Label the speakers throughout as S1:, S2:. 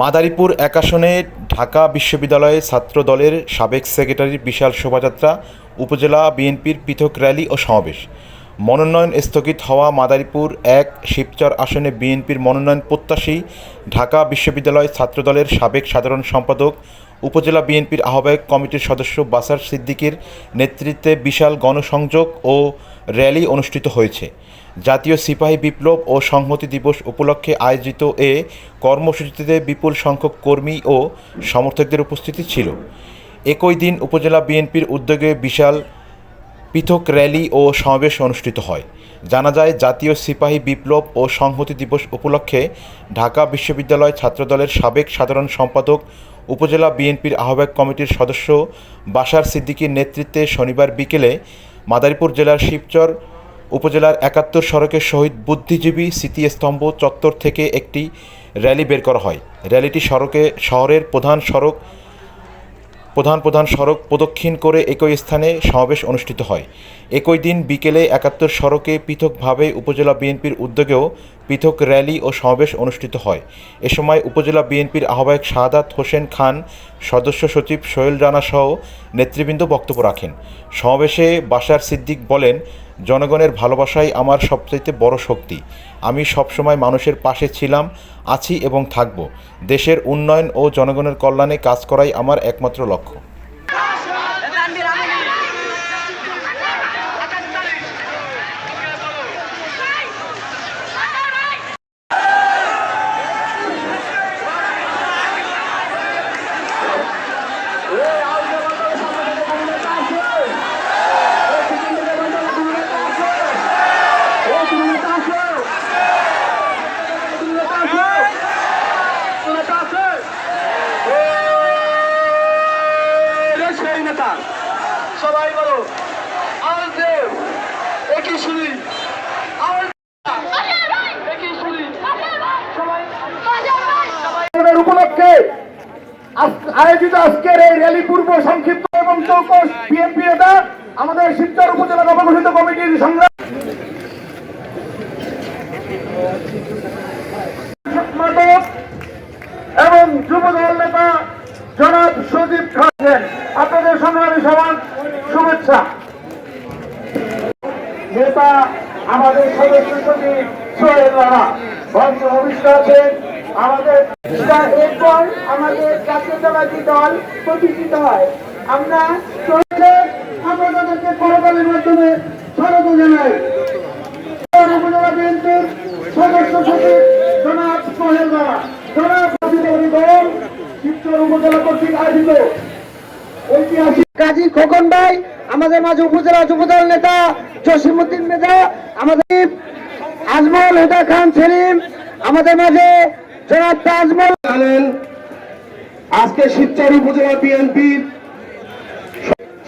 S1: মাদারীপুর এক আসনে ঢাকা বিশ্ববিদ্যালয়ে ছাত্র দলের সাবেক সেক্রেটারির বিশাল শোভাযাত্রা, উপজেলা বিএনপির পৃথক র্যালি ও সমাবেশ। মনোনয়ন স্থগিত হওয়া মাদারীপুর এক শিবচর আসনে বিএনপির মনোনয়ন প্রত্যাশী ঢাকা বিশ্ববিদ্যালয় ছাত্রদলের সাবেক সাধারণ সম্পাদক, উপজেলা বিএনপির আহ্বায়ক কমিটির সদস্য বাসার সিদ্দিকীর নেতৃত্বে বিশাল গণসংযোগ ও র্যালি অনুষ্ঠিত হয়েছে। জাতীয় সিপাহী বিপ্লব ও সংহতি দিবস উপলক্ষে আয়োজিত এ কর্মসূচিতে বিপুল সংখ্যক কর্মী ও সমর্থকদের উপস্থিতি ছিল। একই দিন উপজেলা বিএনপির উদ্যোগে বিশাল পৃথক র্যালি ও সমাবেশ অনুষ্ঠিত হয়। জানা যায়, জাতীয় সিপাহী বিপ্লব ও সংহতি দিবস উপলক্ষে ঢাকা বিশ্ববিদ্যালয় ছাত্রদলের সাবেক সাধারণ সম্পাদক, উপজেলা বিএনপির আহ্বায়ক কমিটির সদস্য বাশার সিদ্দিকীর নেতৃত্বে শনিবার বিকেলে মাদারীপুর জেলার শিবচর উপজেলার একাত্তর সড়কের শহীদ বুদ্ধিজীবী স্মৃতিস্তম্ভ চত্বর থেকে একটি র্যালি বের করা হয়। র্যালিটি সড়কে, শহরের প্রধান সড়ক, প্রধান প্রধান সড়ক প্রদক্ষিণ করে একই স্থানে সমাবেশ অনুষ্ঠিত হয়। একই দিন বিকেলে একাত্তর সড়কে পৃথকভাবে উপজেলা বিএনপির উদ্যোগেও পৃথক র্যালি ও সমাবেশ অনুষ্ঠিত হয়। এ সময় উপজেলা বিএনপির আহ্বায়ক শাহাদাত হোসেন খান, সদস্য সচিব সোহেল রানা সহ নেতৃবৃন্দ বক্তব্য রাখেন। সমাবেশে বাশার সিদ্দিক বলেন, জনগণের ভালোবাসাই আমার সবচাইতে বড় শক্তি। আমি সবসময় মানুষের পাশে ছিলাম, আছি এবং থাকব। দেশের উন্নয়ন ও জনগণের কল্যাণে কাজ করাই আমার একমাত্র লক্ষ্য।
S2: আয়োজিত আজকের এই র্যালি পূর্ব সংক্ষিপ্ত এবং চৌকস বিএনপি নেতা, আমাদের শিবচর উপজেলা নবগঠিত কমিটির সংগ্রাম এবং যুবদল নেতা জনাব সজীব খান আপনাদের সংগ্রামী সমাজ, শুভেচ্ছা। নেতা, আমাদের সদস্য সচিব সোহেল রানা। মঞ্চ ভূমিষ্ঠ আছেন আমাদের
S3: এরপর আমাদের জাতীয়তাবাদী দল প্রতিষ্ঠিত হয়। আমরা
S2: মাধ্যমে জানাই। উপজেলা ঐতিহাসিক
S3: কাজী খোকন ভাই, আমাদের মাঝে উপজেলা যুবদল নেতা জসিমুদ্দিন নেতা আমাদের আজমল হেদা খান সেলিম, আমাদের মাঝে জনাব তাজমল
S2: জানেন আজকে শিবচর উপজেলা বিএনপির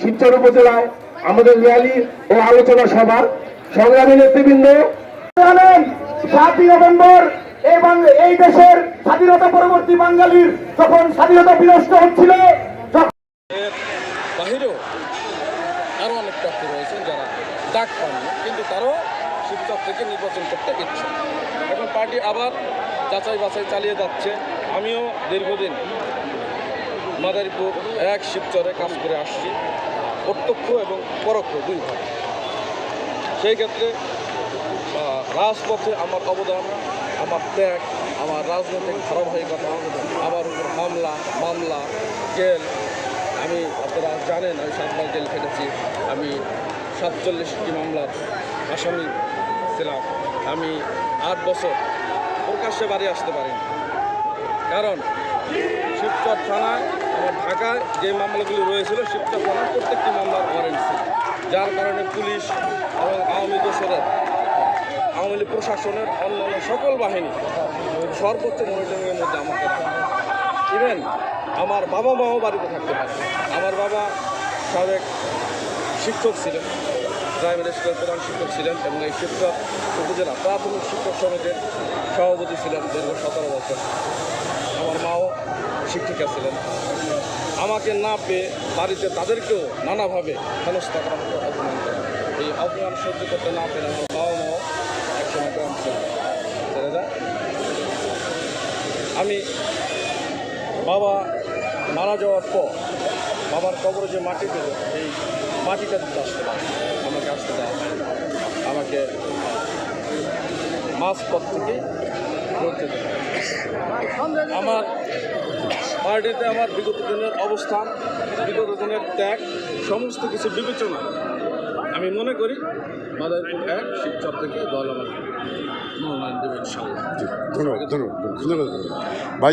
S2: শিবচর উপজেলায় আমাদের র্যালি ও আলোচনা সভা সংগ্রামী নেতৃবৃন্দ। জানেন সাতই নভেম্বর এই দেশের স্বাধীনতা পরবর্তী বাঙালির যখন স্বাধীনতা বিনষ্ট হচ্ছিল
S4: বাহিরেও আরও অনেক প্রার্থী রয়েছেন যারা ডাক পাননি, কিন্তু তারাও শিবচর থেকে নির্বাচন করতে ইচ্ছুক। এখন পার্টি আবার যাচাই বাছাই চালিয়ে যাচ্ছে। আমিও দীর্ঘদিন মাদারীপুর এক শিবচরে কাজ করে আসছি। প্রত্যক্ষ এবং পরোক্ষ দুই ভাগ সেই ক্ষেত্রে রাজপথে আমার অবদান, আমার ত্যাগ, আমার রাজনৈতিক ধারাবাহিকতা, আমার উপর হামলা, মামলা, জেল, আমি আপনারা জানেন, আমি সাতবার জেল খেটেছি। আমি সাতচল্লিশটি মামলার আসামি ছিলাম। আমি আট বছর প্রকাশ্যে বাড়ি আসতে পারিনি। কারণ শিবচর থানায় আমার ঢাকায় যে মামলাগুলি রয়েছিল, শিবচর থানায় প্রত্যেকটি মামলার ওয়ারেন্ট ছিল যার কারণে পুলিশ এবং আওয়ামী দোসরের আওয়ামী লীগ প্রশাসনের অন্যান্য সকল বাহিনী সর্বোচ্চ মনিটরিংয়ের মধ্যে আমাকে ইভেন আমার বাবা মাও বাড়িতে থাকতে পারে আমার বাবা সাবেক শিক্ষক ছিলেন। প্রাইমারি স্কুলের প্রধান শিক্ষক ছিলেন এবং এই শিক্ষক উপজেলা প্রাথমিক শিক্ষক সমিতির সভাপতি ছিলেন দীর্ঘ সতেরো বছর। আমার মাও শিক্ষিকা ছিলেন। আমাকে না পেয়ে বাড়িতে তাদেরকেও নানাভাবে হেনস্থা করা হতো অপমান করা। এই অপমান সহ্য করতে না পেরে আমার বাবা মাও একসময় গ্রাম ছিল আমি বাবা মারা যাওয়ার পর বাবার কবরে যে মাটি দিল এই মাটিটা দিতে আসতে পারে। আমাকে আসতে দেওয়া। আমাকে মাঝপথ থেকে ফেরত যেতে আমার পার্টিতে আমার বিগত দিনের অবস্থান বিগত দিনের ত্যাগ সমস্ত কিছু বিবেচনা আমি মনে করি মাদারপুর এক শিবচর থেকে দল আমার। মনোনয়ন দেবে ইনশাল্লাহ
S5: ধন্যবাদ। ধন্যবাদ। ধন্যবাদ। ভাই